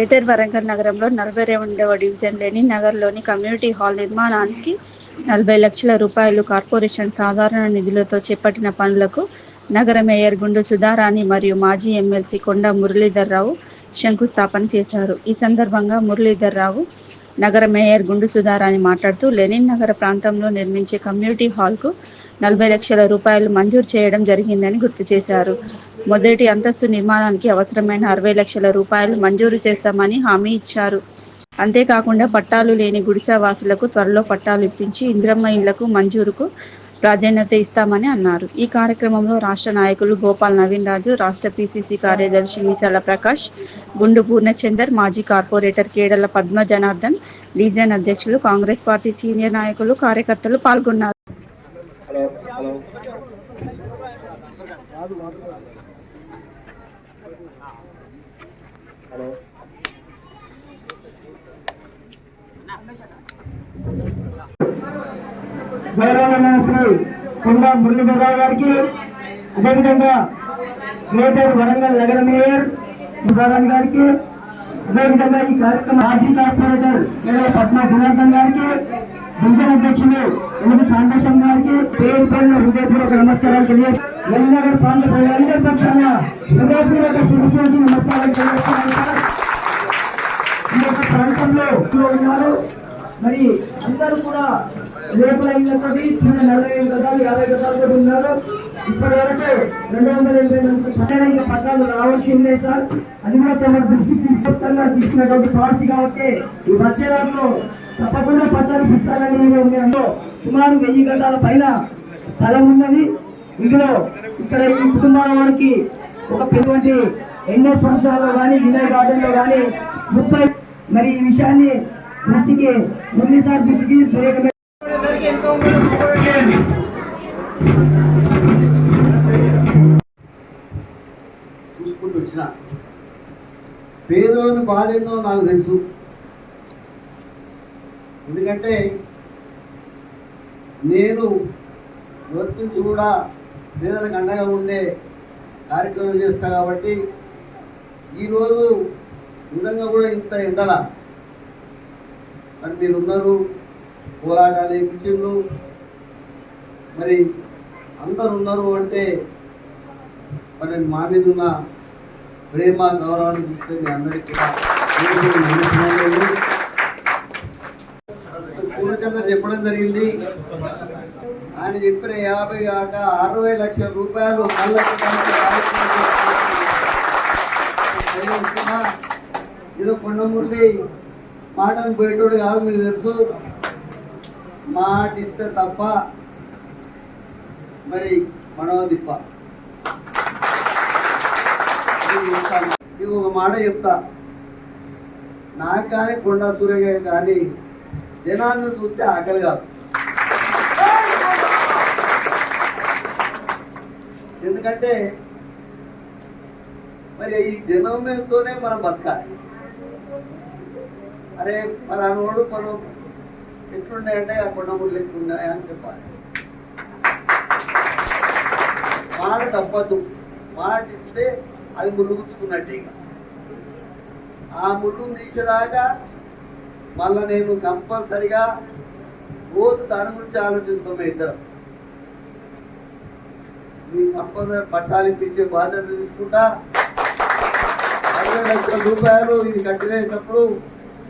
Greater Warangal నగరంలో నలభై రెండవ డివిజన్లోని నగర్లోని కమ్యూనిటీ హాల్ నిర్మాణానికి నలభై లక్షల రూపాయలు కార్పొరేషన్ సాధారణ నిధులతో చేపట్టిన పనులకు నగర మేయర్ గుండు సుధారాణి మరియు మాజీ ఎమ్మెల్సీ కొండ మురళీధర్రావు శంకుస్థాపన చేశారు. ఈ సందర్భంగా మురళీధర్ రావు నగర మేయర్ గుండు సుధారాణి మాట్లాడుతూ లెనిన్ నగర ప్రాంతంలో నిర్మించే కమ్యూనిటీ హాల్కు నలభై లక్షల రూపాయలు మంజూరు చేయడం జరిగిందని గుర్తు చేశారు. మొదటి అంతస్తు నిర్మాణానికి అవసరమైన అరవై లక్షల రూపాయలు మంజూరు చేస్తామని హామీ ఇచ్చారు. అంతేకాకుండా పట్టాలు లేని గుడిసె వాసులకు త్వరలో పట్టాలు ఇప్పించి ఇంద్రమ్మ ఇళ్ళకు మంజూరుకు ప్రాధాన్యత ఇస్తామని అన్నారు. ఈ కార్యక్రమంలో రాష్ట్ర నాయకులు గోపాల్ నవీన్ రాజు రాష్ట్ర పిసిసి కార్యదర్శి మీసాల ప్రకాష్ గుండు పూర్ణచందర్ మాజీ కార్పొరేటర్ కేడల పద్మ జనార్దన్ డివిజన్ అధ్యక్షులు కాంగ్రెస్ పార్టీ సీనియర్ నాయకులు కార్యకర్తలు పాల్గొన్నారు. హలో హలో హలో గౌరవనీయ శ్రీ కొండ మురళీధరరావు గారికి అదేవిధంగా గ్రేటర్ వరంగల్ నగర మేయర్ సుధారాణ్ గారికి అదేవిధంగా ఈ కార్యక్రమం మాజీ కార్పొరేటర్ కేరళ పద్మా జనార్దన్ గారికి డివిజన్ అధ్యక్షులు ఎన్నిక ఫౌండేషన్ గారికి పేరు పేరున హృదయపూర్వక నమస్కారాలు తెలియజేస్తారు నగర్ ప్రాంత ప్రజలందరి పక్షాన హృదయపూర్వక శుభ్రతకి నమస్కారాలు తెలియజేస్తున్నారు ఈ యొక్క ప్రాంతంలో ఉన్నారు. మరి అందరూ కూడా రేపుల ఇళ్ళతోటి చిన్న నలభై ఐదు గదాలు యాభై గదాలు కూడా ఉన్నారు. ఇప్పటి వరకు రెండు వందల ఎనభై మంది పట్టాలు రావాల్సిందే సార్. అది కూడా తమ దృష్టికి తీసుకొస్తాను తీసుకున్నటువంటి పాలసీ కాబట్టి ఈ వచ్చే తప్పకుండా పట్టాలు ఇస్తారని సుమారు వెయ్యి గంటల పైన స్థలం ఉన్నది. ఇందులో ఇక్కడ ఈ కుటుంబాల వారికి ఒక పెటువంటి ఎన్నో సంవత్సరాల్లో కానీ వినయ్ గార్డెన్లో కానీ ముప్పై మరి ఈ విషయాన్ని దృష్టికి మురళీ సార్ దృష్టికి సురేఖ చూసుకుంటూ వచ్చిన పేదోని బాధ నాకు తెలుసు. ఎందుకంటే నేను వర్తించి కూడా పేదలకు అండగా ఉండే కార్యక్రమం చేస్తా కాబట్టి ఈరోజు నిజంగా కూడా ఇంత ఎండల మరి మీరు ఉన్నారు పోరాటాలు ఇచ్చిండ్రు మరి అందరు ఉన్నారు అంటే మరి మా మీద ఉన్న ప్రేమ గౌరవాన్ని చూస్తే మీ అందరికీ కూడా పేరు చెప్పడం జరిగింది. ఆయన చెప్పిన యాభై కాక అరవై లక్షల రూపాయలు కళ్ళకు కళ్ళకు కొండమురళి మాటను పోయేటోడు కాదు మీకు తెలుసు. మాట ఇస్తే తప్ప మరి మనవ తిప్ప మీకు ఒక మాట చెప్తా. నాకు కానీ కొండా సూర్యగా కానీ జనాన్ని చూస్తే ఆకలి కాదు. ఎందుకంటే మరి ఈ జనంతోనే మనం బతకాలి. అరే మన అనోడు మనం ఎట్లున్నాయంటే ఆ కొండములు ఎట్లున్నాయి అని చెప్పాలి. మాట తప్పదు. మాట ఇస్తే అది ములుగుచ్చుకున్నట్టే ఆ ముళ్ళు తీసేదాకా మళ్ళా నేను కంపల్సరిగా రోజు దాని గురించి ఆలోచిస్తాం ఇద్దరం. మీ కంపల్సరీ పట్టాలు ఇప్పించే బాధ్యత తీసుకుంటా. అరవై లక్షల రూపాయలు ఇది కట్టినప్పుడు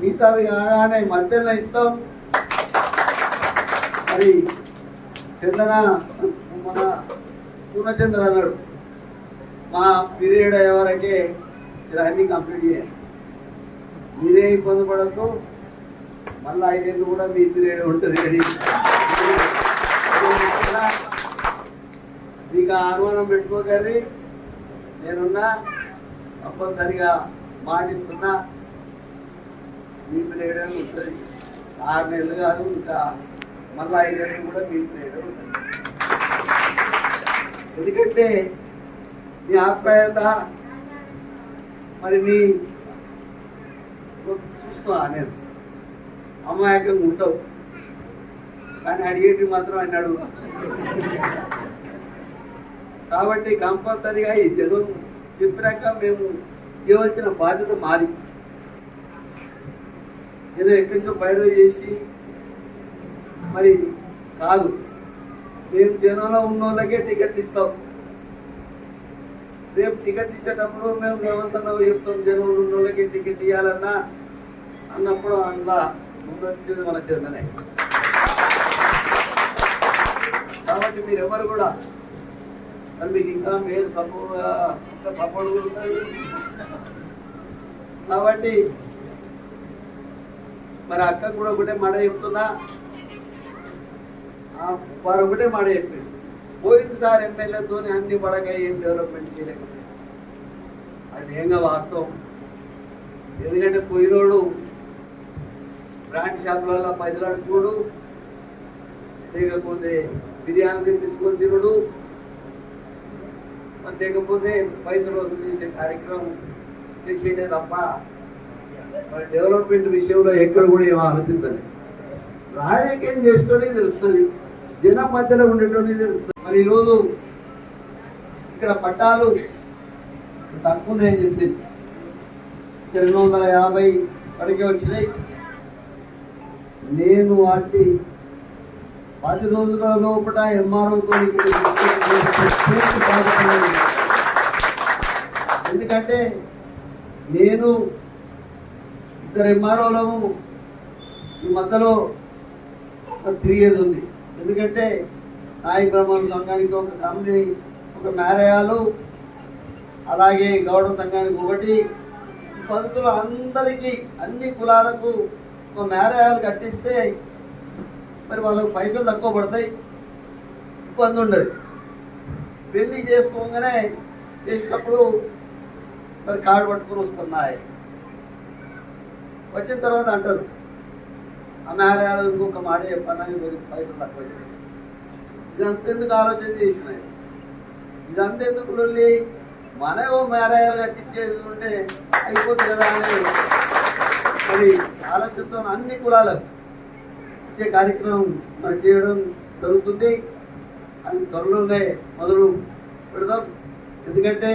మిగతాది కాగానే మధ్యలో ఇస్తాం. మరి చందన మన పూర్ణచంద్ర అన్నాడు. మా పీరియడ్ అయ్యేవరకే ఇలా అన్నీ కంప్లీట్ చేయాలి. మీరే ఇబ్బంది పడద్దు. మళ్ళీ ఐదేళ్ళు కూడా మీ పీరియడ్ ఉంటుంది కానీ మీకు ఆ అనుమానం పెట్టుకోగలి నేనున్నా తప్పనిసరిగా మాటిస్తున్నా మీ పీరియడ్ ఉంటుంది. ఆరు నెలలు కాదు ఇంకా మళ్ళీ ఐదేళ్ళు కూడా మీ పీరియడ్ ఉంటుంది. ఎందుకంటే మీ ఆప్యాయత మరి మీ చూస్తున్నా నేను. అమాయకంగా ఉండవు కానీ అడిగేటి మాత్రం అన్నాడు కాబట్టి కంపల్సరీగా ఈ జగన్ చెప్పినాక మేము ఇవ్వాల్సిన బాధ్యత మాది. ఏదో ఎక్కడి నుంచో పైరో చేసి మరి కాదు. మేము జనంలో ఉన్న వాళ్ళకే టికెట్ ఇస్తాం. రేపు టికెట్ ఇచ్చేటప్పుడు మేము రేవంతరావు చెప్తాం. జనంలో ఉన్న వాళ్ళకి టికెట్ ఇవ్వాలన్నా అన్నప్పుడు అందులో ముందు మన చందనే కాబట్టి మీరు ఎవరు కూడా మరి మీకు ఇంకా మీరు ఇంకా సపోర్ట్ ఉంటుంది. కాబట్టి మరి అక్క కూడా ఒకటే మాట చెప్తున్నా. వారు ఒకటే మాట చెప్పింది పోయింది సార్ ఎమ్మెల్యేతో అన్ని పడక ఏం డెవలప్మెంట్ చేయలేకపోతే అది ఏంగా వాస్తవం. ఎందుకంటే పోయినోడు బ్రాండ్ షాపులలో పైసలు అడుకోడు లేకపోతే బిర్యానీ తెప్పించుకొని తినడు. లేకపోతే పైసలు వసూలు చేసే కార్యక్రమం చేసేటే తప్ప మరి డెవలప్మెంట్ విషయంలో ఎక్కడ కూడా ఏమో ఆలోచించదు రాజకీయం చేసుకోవడానికి తెలుస్తుంది. జనం మధ్యలో ఉండేటోనికి తెలుస్తుంది. మరి ఈరోజు ఇక్కడ పట్టాలు తక్కువ ఉన్నాయని చెప్పింది. రెండు వందల యాభై వరకే వచ్చినాయి. నేను వాటి పది రోజుల లోపల ఎంఆర్ఓతో ఎందుకంటే నేను ఇద్దరు ఎంఆర్ఓలము ఈ మధ్యలో తిరిగేది ఉంది. ఎందుకంటే నాయ బ్రహ్మణ సంఘానికి ఒక కంపెనీ ఒక మేరయాలు అలాగే గౌడ సంఘానికి ఒకటి. పంతులు అందరికీ అన్ని కులాలకు ఒక మేరయాలు కట్టిస్తే మరి వాళ్ళకు పైసలు తక్కువ పడతాయి ఇబ్బంది ఉండదు. పెళ్ళి చేసుకోగానే చేసినప్పుడు మరి కార్డు పట్టుకుని వస్తున్నాయి. వచ్చిన తర్వాత అంటారు ఆ మేరయాలు ఇంకొక మాట చెప్పాలని మీరు పైసలు తక్కువ చేయాలి. ఇదంతా ఎందుకు ఆలోచన చేసినాయి ఇదంతా ఎందుకు లొల్లి? మనం ఓ మేరయాలు కట్టించేది ఉంటే అయిపోతుంది కదా అని మరి ఆలోచనతో అన్ని కులాలకు ఇచ్చే కార్యక్రమం మరి చేయడం జరుగుతుంది. అది త్వరలోనే మొదలు పెడదాం. ఎందుకంటే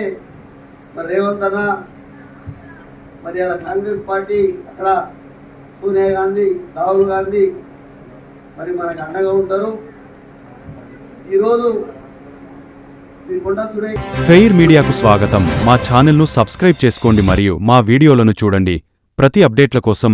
మరి రేవంత్ అన్న మరి అలా కాంగ్రెస్ పార్టీ అక్కడ సోనియా గాంధీ రాహుల్ గాంధీ మరి మనకు అండగా ఉంటారు. ఈరోజు కొండ ఫెయిర్ మీడియాకు స్వాగతం. మా ఛానల్ను సబ్స్క్రైబ్ చేసుకోండి మరియు మా వీడియోలను చూడండి. ప్రతి అప్డేట్ల కోసం